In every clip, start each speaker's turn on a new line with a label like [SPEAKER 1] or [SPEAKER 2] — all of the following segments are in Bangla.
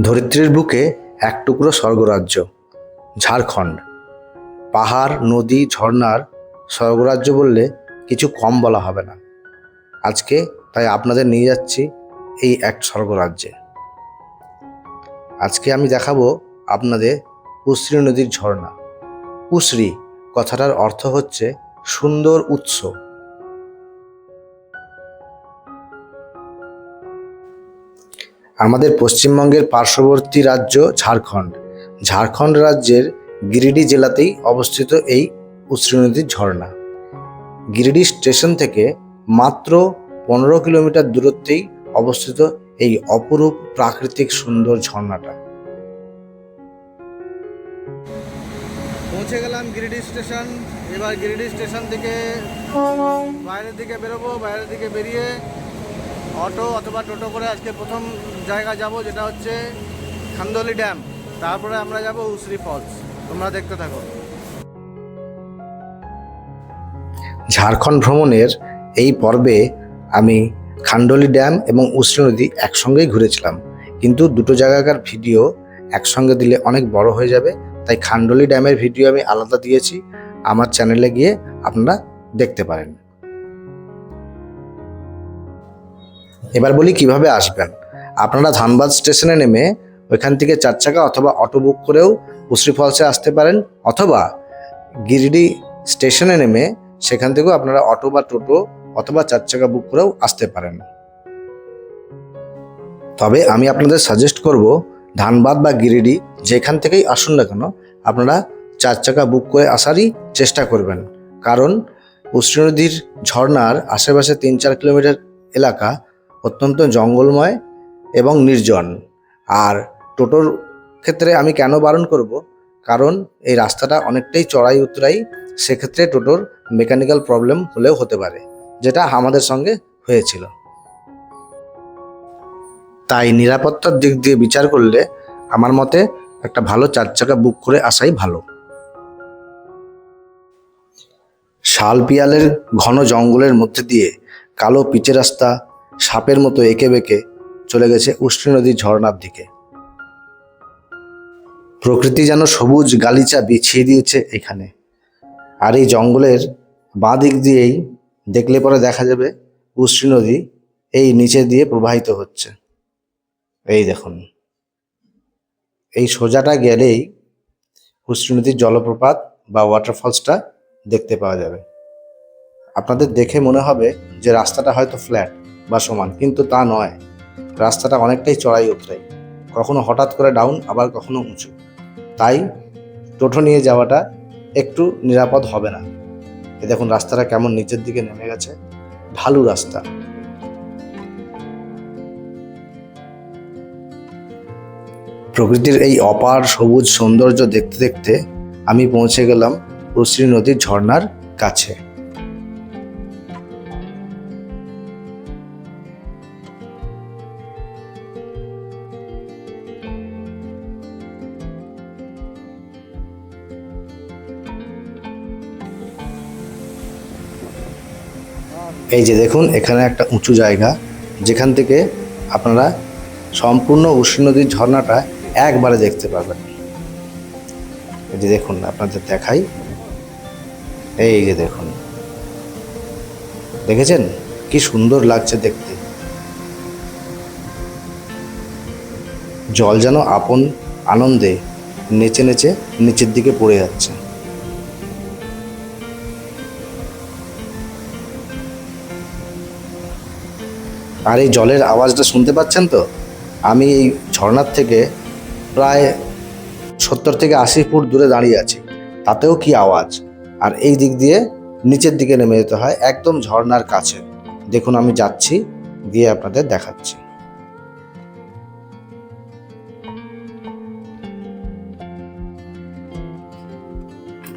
[SPEAKER 1] ধরিত্রীর বুকে এক টুকরো স্বর্গরাজ্য, ঝাড়খণ্ড। পাহাড়, নদী, ঝর্ণার স্বর্গরাজ্য বললে কিছু কম বলা হবে না। আজকে তাই আপনাদের নিয়ে যাচ্ছি এই এক স্বর্গরাজ্যে। আজকে আমি দেখাবো আপনাদের উশ্রী নদীর ঝর্ণা। উশ্রী কথাটার অর্থ হচ্ছে সুন্দর উৎস। আমাদের পশ্চিমবঙ্গের পার্শ্ববর্তী রাজ্য ঝাড়খণ্ড। ঝাড়খণ্ড রাজ্যের গিরিডি জেলাতেই অবস্থিত এই উশ্রী নদীর ঝর্ণা। গিরিডি স্টেশন থেকে মাত্র পনেরো কিলোমিটার দূরত্বেই অবস্থিত এই অপরূপ প্রাকৃতিক সুন্দর ঝর্ণাটা।
[SPEAKER 2] পৌঁছে গেলাম গিরিডি স্টেশন। এবার গিরিডি স্টেশন থেকে বাইরের দিকে বেরোবো, বাইরের দিকে বেরিয়ে অটো অথবা টোটো করে আজকে প্রথম জায়গা যাব, যেটা হচ্ছে খান্দলি ড্যাম। তারপরে আমরা যাব উসরি ফলস। তোমরা দেখতে থাকো।
[SPEAKER 1] ঝাড়খণ্ড ভ্রমণের এই পর্বে আমি খান্ডলি ড্যাম এবং উশ্রী নদী একসঙ্গেই ঘুরেছিলাম। কিন্তু দুটো জায়গাকার ভিডিও একসঙ্গে দিলে অনেক বড় হয়ে যাবে, তাই খান্ডলি ড্যামের ভিডিও আমি আলাদা দিয়েছি। আমার চ্যানেলে গিয়ে আপনারা দেখতে পারেন। এবার বলি কীভাবে আসবেন। আপনারা ধানবাদ স্টেশনে নেমে ওইখান থেকে চার চাকা অথবা অটো বুক করেও উশ্রী ফলসে আসতে পারেন, অথবা গিরিডি স্টেশনে নেমে সেখান থেকেও আপনারা অটো বা টোটো অথবা চার চাকা বুক করেও আসতে পারেন। তবে আমি আপনাদের সাজেস্ট করব, ধানবাদ বা গিরিডি যেখান থেকেই আসুন না কেন, আপনারা চার চাকা বুক করে আসারই চেষ্টা করবেন। কারণ উষ্ণ নদীর ঝর্নার আশেপাশে তিন চার কিলোমিটার এলাকা অত্যন্ত জঙ্গলময় এবং নির্জন। আর টোটোর ক্ষেত্রে আমি কেন বারণ করব? কারণ এই রাস্তাটা অনেকটাই চড়াই উতরাই সেক্ষেত্রে টোটোর মেকানিক্যাল প্রবলেম হলেও হতে পারে, যেটা আমাদের সঙ্গে হয়েছিল। তাই নিরাপত্তার দিক দিয়ে বিচার করলে আমার মতে একটা ভালো চার চাকা বুক করে আসাই ভালো। শাল পিয়ালের ঘন জঙ্গলের মধ্যে দিয়ে কালো পিচে রাস্তা, সাপের মতো এঁকে বেঁকে চলে গেছে উষ্ণ নদীর ঝর্ণার দিকে। প্রকৃতি যেন সবুজ গালিচা বিছিয়ে দিয়েছে এখানে। আর এই জঙ্গলের বাঁ দিক দিয়েই দেখলে পরে দেখা যাবে উশ্রী নদী এই নিচে দিয়ে প্রবাহিত হচ্ছে। এই দেখুন। এই সোজাটা গেলেই উশ্রী নদীর জলপ্রপাত বা ওয়াটারফলসটা দেখতে পাওয়া যাবে। আপনাদের দেখে মনে হবে যে রাস্তাটা হয়তো ফ্ল্যাট বা সমান, কিন্তু তা নয়। রাস্তাটা অনেকটাই চড়াই উতরাই কখনো হঠাৎ করে ডাউন আবার কখনো উঁচু। তাই টোটো নিয়ে যাওয়াটা একটু নিরাপদ হবে না। এ দেখুন, রাস্তাটা কেমন নিচের দিকে নেমে গেছে। ঢালু রাস্তা। প্রকৃতির এই অপার সবুজ সৌন্দর্য দেখতে দেখতে আমি পৌঁছে গেলাম উশ্রী নদীর ঝর্ণার কাছে। এই যে দেখুন, এখানে একটা উঁচু জায়গা, যেখান থেকে আপনারা সম্পূর্ণ উষ্ণ নদীর ঝর্ণাটা একবারে দেখতে পাবেন। এই যে দেখুন, আপনাদের দেখাই। এই যে দেখুন। দেখেছেন? কি সুন্দর লাগছে দেখতে। জল যেন আপন আনন্দে নেচে নেচে নিচের দিকে পড়ে যাচ্ছে। আর এই জলের আওয়াজটা শুনতে পাচ্ছেন তো? আমি এই ঝর্ণার থেকে প্রায় সত্তর থেকে আশি ফুট দূরে দাঁড়িয়ে আছি। তাতেও কি আওয়াজ? আর এই দিক দিয়ে নিচের দিকে নেমে যেতে হয় একদম ঝর্ণার কাছে। দেখুন, আমি যাচ্ছি, গিয়ে আপনাদের দেখাচ্ছি।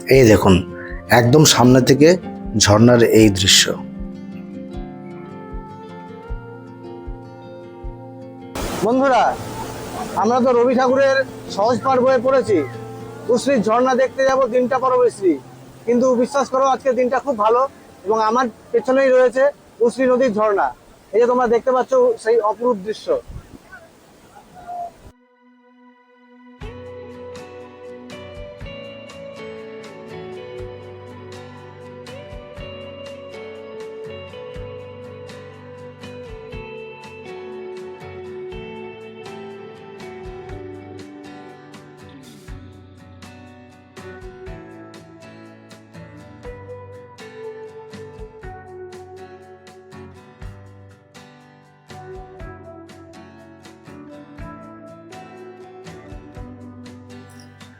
[SPEAKER 1] এই দেখুন, একদম সামনে থেকে ঝর্ণার এই দৃশ্য।
[SPEAKER 2] বন্ধুরা, আমরা তো রবি ঠাকুরের সহজ পাঠ বয়ে পড়েছি। উশ্রীর ঝর্ণা দেখতে যাব, দিনটা পরবশ্রী। কিন্তু বিশ্বাস করো, আজকে দিনটা খুব ভালো এবং আমার পেছনেই রয়েছে উশ্রী নদীর ঝর্ণা। এই যে তোমরা দেখতে পাচ্ছ সেই অপরূপ দৃশ্য।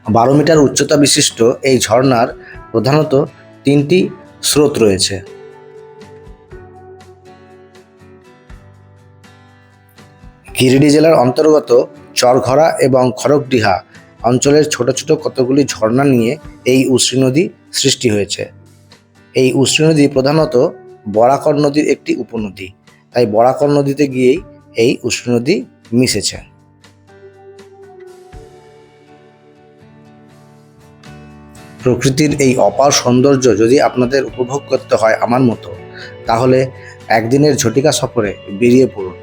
[SPEAKER 1] বারো মিটার উচ্চতা বিশিষ্ট এই ঝর্ণার প্রধানত তিনটি স্রোত রয়েছে। গিরিডি জেলার অন্তর্গত চরঘরা এবং খড়গডিহা অঞ্চলের ছোট ছোট কতগুলি ঝর্ণা নিয়ে এই উশ্রী নদী সৃষ্টি হয়েছে। এই উশ্রী নদী প্রধানত বরাকর নদীর একটি উপনদী, তাই বরাকর নদীতে গিয়েই এই উশ্রী নদী মিশেছে। প্রকৃতির এই অপার সৌন্দর্য যদি আপনাদের উপভোগ করতে হয় আমার মতো, তাহলে একদিনের ঝটিকা সফরে বেরিয়ে পড়ুন।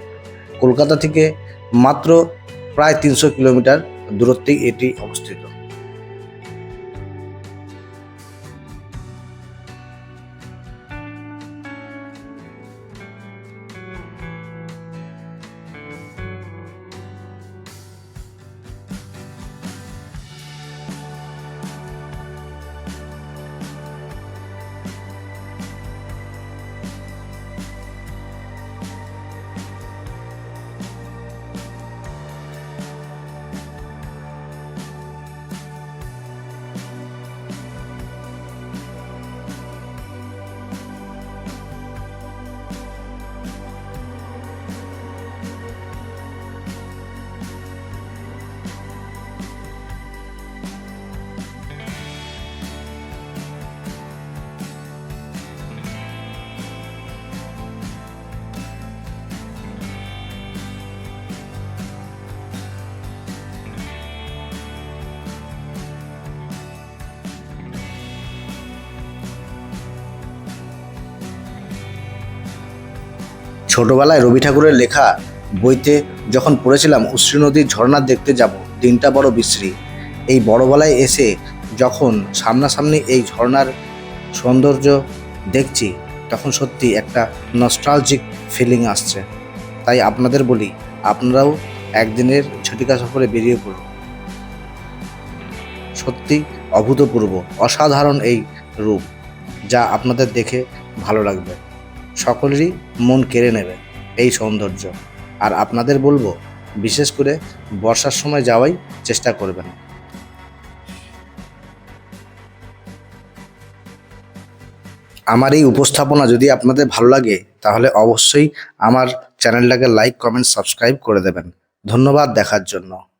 [SPEAKER 1] কলকাতা থেকে মাত্র প্রায় তিনশো কিলোমিটার দূরত্বেই এটি অবস্থিত। ছোটবেলায় রবি ঠাকুরের লেখা বইতে যখন পড়েছিলাম, উশ্রী নদীর ঝর্ণা দেখতে যাব, দিনটা বড় বিশ্রী। এই বড়বেলায় এসে যখন সামনাসামনি এই ঝর্ণার সৌন্দর্য দেখছি, তখন সত্যি একটা নস্টালজিক ফিলিং আসছে। তাই আপনাদের বলি, আপনারাও একদিনের ছুটিকা সফরে বেরিয়ে পড়ুন। সত্যি অভূতপূর্ব, অসাধারণ এই রূপ, যা আপনাদের দেখে ভালো লাগবে। সকলেরই মন কেড়ে নেবে এই সৌন্দর্য। আর আপনাদের বলব, বিশেষ করে বর্ষার সময় যাওয়াই চেষ্টা করবেন। আমার এই উপস্থাপনা যদি আপনাদের ভালো লাগে, তাহলে অবশ্যই আমার চ্যানেলটাকে লাইক, কমেন্ট, সাবস্ক্রাইব করে দেবেন। ধন্যবাদ দেখার জন্য।